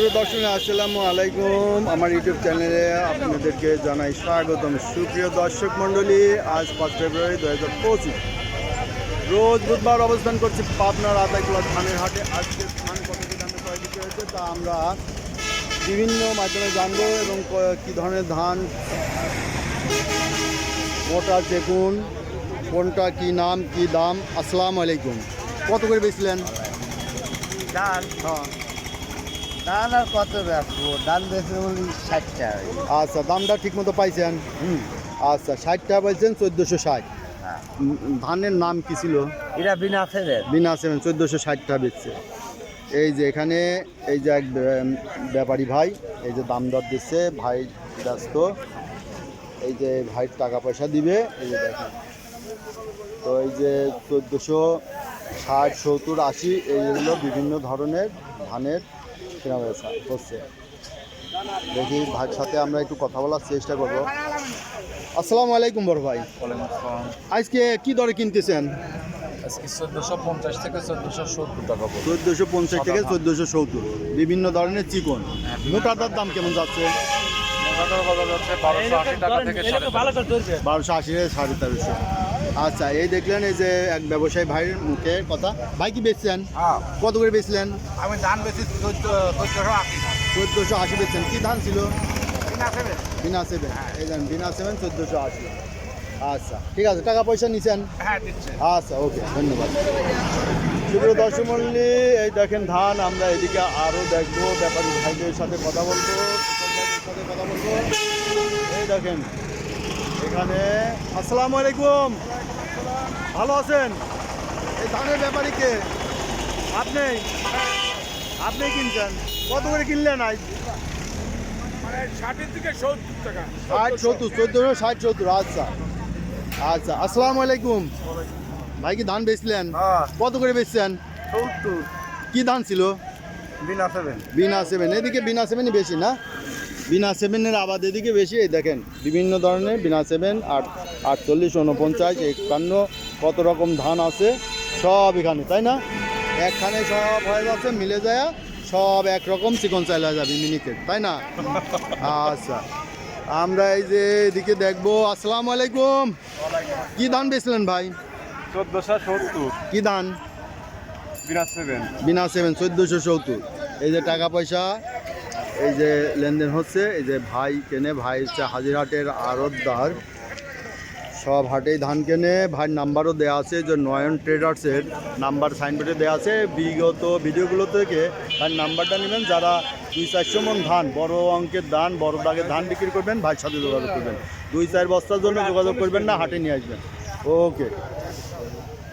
সুপ্রিয় দর্শক আসসালামু আলাইকুম। আমার ইউটিউব চ্যানেলে আপনাদেরকে জানাই স্বাগতম। সুপ্রিয় দর্শক মণ্ডলী আজ পাঁচ ফেব্রুয়ারি দু হাজার পঁচিশ। রোজ বুধবার অবস্থান করছি পাবনার আদাইকুলা ধানের হাটে। আজকে ধান কত দামে ক্রয় বিক্রি হয়েছে তা আমরা বিভিন্ন মাধ্যমে জানব এবং কী ধরনের ধান মোটা চেকুন কোনটা কি নাম কি দাম। আসসালামু আলাইকুম। কত করে বেচলেন? ধান। হ্যাঁ ধান আর কত বেচবো ধান বেচবো বলি ষাট টাকা আচ্ছা দামটা ঠিক মতো পাইছেন? হুম। আচ্ছা ষাট টাকা বলছেন চোদ্দোশো ষাট। হ্যাঁ। ধানের নাম কি ছিল? এটা বিনা ফেরের বিনা সেভেন চোদ্দোশো ষাট টাকা বেচছে। এই যে এখানে এই যে এক ব্যাপারী ভাই এই যে দাম দর দিচ্ছে ভাই ব্যস্ত। এই যে ভাইয়ের টাকা পয়সা দিবে এই যে দেখেন। তো এই যে চোদ্দোশো ষাট সত্তর আশি এইগুলো বিভিন্ন ধরনের ধানের কেনা বেচা হচ্ছে দেখি ভাইয়ের সাথে আমরা একটু কথা বলার চেষ্টা করব। আসসালামু আলাইকুম বড় ভাই। আজকে কি দরে কিনতেছেন? আজকে চোদ্দোশো পঞ্চাশ থেকে চোদ্দোশো সত্তর টাকা পড়বে। চোদ্দোশো পঞ্চাশ থেকে চোদ্দোশো সত্তর। বিভিন্ন ধরনের চিকন। মোটাটার দাম কেমন যাচ্ছে? বারোশো আশি টাকা থেকে বারোশো আশি থেকে সাড়ে তেরোশো। আচ্ছা এই দেখলেন এই যে এক ব্যবসায়ী ভাইয়ের মুখে কথা। ভাই কি বেচছেন? হ্যাঁ। কত করে বেচলেন? আমি ধান বেশি চোদ্দশো আশি চোদ্দোশো আশি বেচছেন। কি ধান ছিল? বিনা সেভেন। এই দেন বিনা সেভেন চোদ্দোশো আশি। আচ্ছা ঠিক আছে টাকা পয়সা নিছেন? হ্যাঁ আচ্ছা ওকে ধন্যবাদ। শুভ দর্শক মন্ডলী এই দেখেন ধান আমরা এদিকে আরও দেখব ব্যাপারী ভাইদের সাথে কথা বলব সাথে কথা বলব। এই দেখেন এখানে আসসালামু আলাইকুম। ভালো আছেন? এই ধানের ব্যাপারীকে আপনি? আপনি কিনছেন? কত করে কিনলেন আজ? মানে ষাটের থেকে সত্তর টাকা। ষাট সত্তর চোদ্দোশো ষাট সত্তর আচ্ছা। আচ্ছা আসসালামু আলাইকুম। ভাই কি ধান বেচলেন? হ্যাঁ। কত করে বেচছেন? সত্তর। কি ধান ছিল? বিনা ফেরের বিনা সেভেন। এদিকে বিনা সেভেনই বেশি না? বিনা সেভেনের আবাদ এদিকে বেশি। এই দেখেন বিভিন্ন ধরনের বিনা সেভেন আট আটচল্লিশ উনপঞ্চাশ একান্ন কত রকম ধান আছে সব এখানে তাই না? একখানে সব হয়ে যাচ্ছে মিলে যায় সব একরকম চিকন চাইল হয়ে যাবে মিনিকেট তাই না? আচ্ছা আমরা এই যে এদিকে দেখব আসসালামু আলাইকুম। কি ধান বেছিলেন ভাই? চোদ্দোশো সত্তর। কি ধান? বিনা সেভেন। বিনা সেভেন চোদ্দোশো সত্তর। এই যে টাকা পয়সা এই যে লেনদেন হচ্ছে এই যে ভাই কেনে ভাই হচ্ছে হাজিরহাটের আড়তদার। সব হাটেই ধান কেনে। ভাইয়ের নাম্বারও দেওয়া আছে যে নয়ন ট্রেডার্সের নাম্বার সাইনবোর্ডে দেওয়া আছে। বিগত ভিডিওগুলো থেকে ভাইয়ের নাম্বারটা নেবেন। যারা দুই চারশো মন ধান, বড় অঙ্কের ধান, বড় দাগের ধান বিক্রি করবেন ভাইয়ের সাথে যোগাযোগ করবেন। দুই চার বস্তার জন্য যোগাযোগ করবেন না, হাটে নিয়ে আসবেন। ওকে।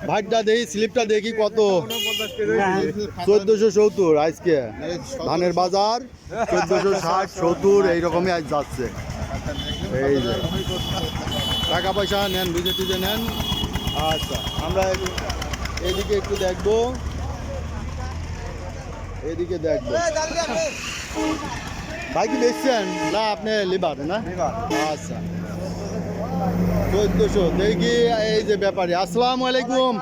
ভাইটা দেখি, স্লিপটা দেখি কত। চোদ্দশো সত্তর আজকে। ধানের বাজার চোদ্দোশো ষাট সত্তর, এইরকমই আজ যাচ্ছে। এই যে। টাকা পয়সা নেন বুঝে টুঝে নেন। আচ্ছা আমরা এদিকে একটু দেখব। এদিকে দেখব। ভাই কি দেখছেন? না আপনি লিবার না? আচ্ছা। চোদ্দোশো। দেখি এই যে ব্যাপারে। আসসালামু আলাইকুম।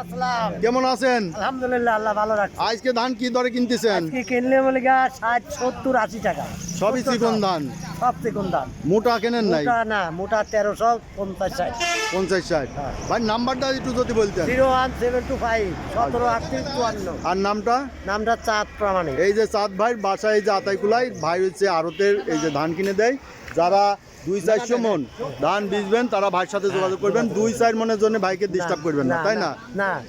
কেমন আছেন? আলহামদুলিল্লাহ আল্লাহ ভালো রাখছে। আজকে ধান কি দরে কিনতেছেন? কিনলে বলে ষাট সত্তর আশি টাকা। সবই চিকন ধান। সব চিকন ধান। মোটা কেনেন নাই? না মোটা তেরোশো পঞ্চাশ ষাট। পঞ্চাশ ষাট। হ্যাঁ। ভাই নাম্বারটা একটু যদি বলতেন। Zero one seven two five সতেরো আটত্রিশ চুয়ান্ন। আর নামটা? নামটা চাঁদ প্রামাণিক। এই যে চাঁদ ভাইয়ের বাসায় এই যে আতাইকুলাই ভাই হচ্ছে আড়তের এই যে ধান কিনে দেয়। যারা দুই চারশো মন ধান বিজবেন তারা ভাইয়ের সাথে যোগাযোগ করবেন। দুই চার মনের জন্য ভাইকে ডিস্টার্ব করবেন না তাই না? না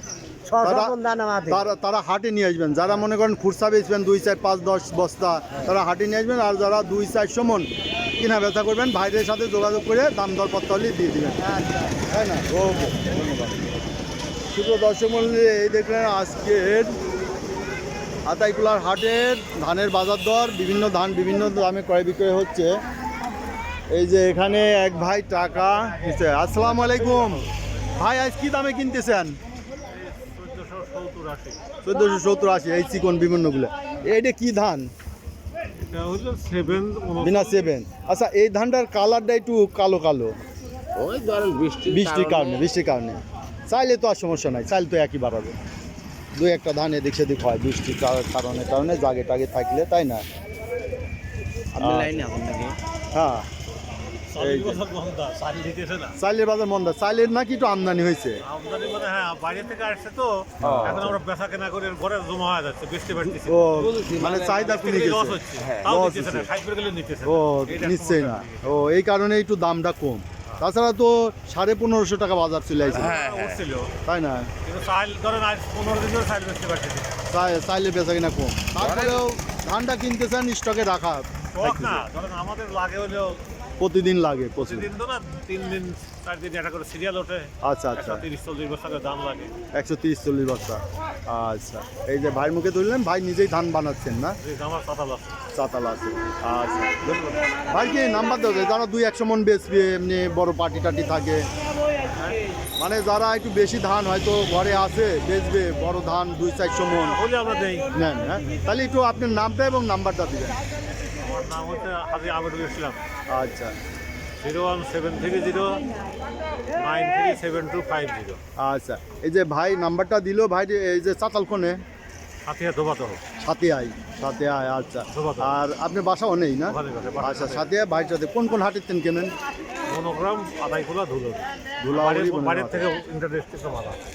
তারা- তারা হাটে নিয়ে আসবেন। যারা মনে করেন খুরসা বেচবেন দুই চার পাঁচ দশ বস্তা তারা হাটে নিয়ে আসবেন। আর যারা দুই চারশো মন কিনা বেচা করবেন ভাইদের সাথে যোগাযোগ করে দাম দর পত্র হলে দিয়ে দিবেন। আচ্ছা তাই না? ওকে ধন্যবাদ। শুধু দর্শক মন্ডলী এই দেখলেন আজকের আতাইকুলার হাটের ধানের বাজার দর। বিভিন্ন ধান বিভিন্ন দামে ক্রয় বিক্রয় হচ্ছে। এই যে এখানে এক ভাই টাকা দিচ্ছে আসসালামু আলাইকুম। ভাই আজ কি দামে কিনতেছেন? চোদ্দোশো সত্তর আশি। এই চিকন বিভিন্নগুলো এইটা কি ধান? বিনা সেভেন আচ্ছা এই ধানটার কালারটা একটু কালো কালো। বৃষ্টির কারণে। বৃষ্টির কারণে। চাইলে তো আর সমস্যা নাই চাইলে তো একই বাড়াবে। দুই একটা ধান এদিক সেদিক হয় বৃষ্টির কার- কারণে কারণে জাগে টাগে থাকলে তাই না? আপনি আচ্ছা। হ্যাঁ। বাজার মন্দা চাইলের নাকি একটু আমদানি হয়েছে। আমদানি মানে হ্যাঁ বাইরে থেকে আসছে তো এখন আমরা বেচা কেনা করে ঘরে জমা হয়ে যাচ্ছে বেচতে পারতেছি ও মানে চাহিদা কমে লস হচ্ছে। হ্যাঁ, তাও দিতেছে না হচ্ছে। ষাট করে নিতেছে ও নিশ্চয়ই না। ও এই কারণে একটু দামটা কম। তাছাড়া তো সাড়ে পনেরোশো টাকা বাজার চলে আসছে হ্যাঁ, হ্যাঁ। উঠছিল। তাই না? কিন্তু চাইলে বেচা কিনা কম। তারপরেও ধানটা কিনতেছেন স্টকে রাখা আমাদের লাগে হলেও প্রতিদিন লাগে প্রচুর। প্রতিদিন তো না তিন দিন চার দিন একটা করে সিরিয়াল ওঠে। আচ্ছা আচ্ছা। তিরিশ চল্লিশ করে দাম লাগে। একশো তিরিশ চল্লিশ বস্তা। আচ্ছা। এই যে ভাই মুখে তুললেন ভাই নিজেই ধান বানাচ্ছেন না? আমার সাতাল আছে। চাতাল আছে। আচ্ছা ভাই কি নাম্বার দেবে যারা দুই একশো মন বেচবে এমনি বড় পার্টি টাটি থাকে। মানে যারা একটু বেশি ধান হয়তো ঘরে আছে বেচবে বড় ধান দুই চারশো মন। হলে আমরা দেই। নেন হ্যাঁ। তাহলে একটু আপনার নামটা এবং নাম্বারটা দিবেন। আমার নাম হচ্ছে হাজি আমিরুল ইসলাম। আচ্ছা। Zero one seven three zero nine three seven two five zero. আচ্ছা। এই যে ভাই নাম্বারটা দিল ভাই এই যে চাতাল হাতিয়া ধোবাতে হোক। সাথে আই সাথে আয় আচ্ছা আর আপনি বাসাও নেই না? আচ্ছা সাথে। ভাই সাথে কোন কোন হাটের তেন কেনেন? মনোগ্রাম আদাইখোলা ধুলো। ধুলাবাড়ি বাড়ির- মনোগ্রাম। বাড়ির থেকে ইন্টারনেট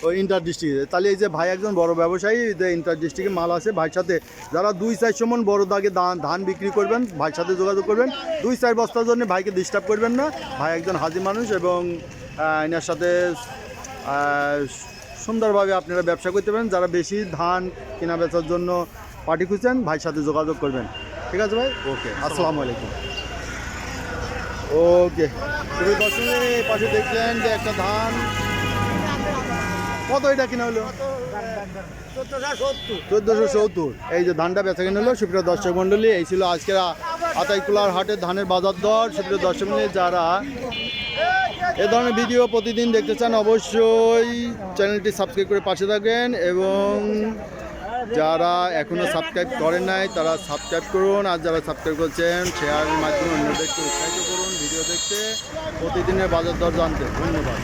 ওই ইন্টার ডিস্ট্রিক্টে তাহলে এই যে ভাই একজন বড় ব্যবসায়ী যে ইন্টার ডিস্ট্রিক্টে মাল আছে ভাইয়ের সাথে যারা দুই চারশো মন বড় দাগে ধান ধান বিক্রি করবেন ভাইয়ের সাথে যোগাযোগ করবেন দুই চার বস্তার জন্য ভাইকে ডিস্টার্ব করবেন না। ভাই একজন হাজি মানুষ এবং এনার সাথে সুন্দরভাবে আপনারা ব্যবসা করতে পারেন। যারা বেশি ধান কেনা বেচার জন্য পার্টি খুঁজছেন ভাইয়ের সাথে যোগাযোগ করবেন। ঠিক আছে ভাই? ওকে আসসালামু আলাইকুম। ওকে তুমি দর্শনে পাশে দেখলেন যে একটা ধান। কত এটা কিনা হলো? চোদ্দোশো সত্তর। এই যে ধানটা বেচা কিনে হলো, সুপ্রিয় দর্শক মণ্ডলী, এই ছিল আজকের আতাইকুলার হাটের ধানের বাজার দর। সুপ্রিয় দর্শক যারা এ ধরনের ভিডিও প্রতিদিন দেখতে চান, অবশ্যই চ্যানেলটি সাবস্ক্রাইব করে পাশে থাকবেন এবং যারা এখনও সাবস্ক্রাইব করেন নাই, তারা সাবস্ক্রাইব করুন। আর যারা সাবস্ক্রাইব করছেন শেয়ারের মাধ্যমে অন্যদেরকে উৎসাহিত করুন ভিডিও দেখতে। প্রতিদিনের বাজার দর জানতে। ধন্যবাদ।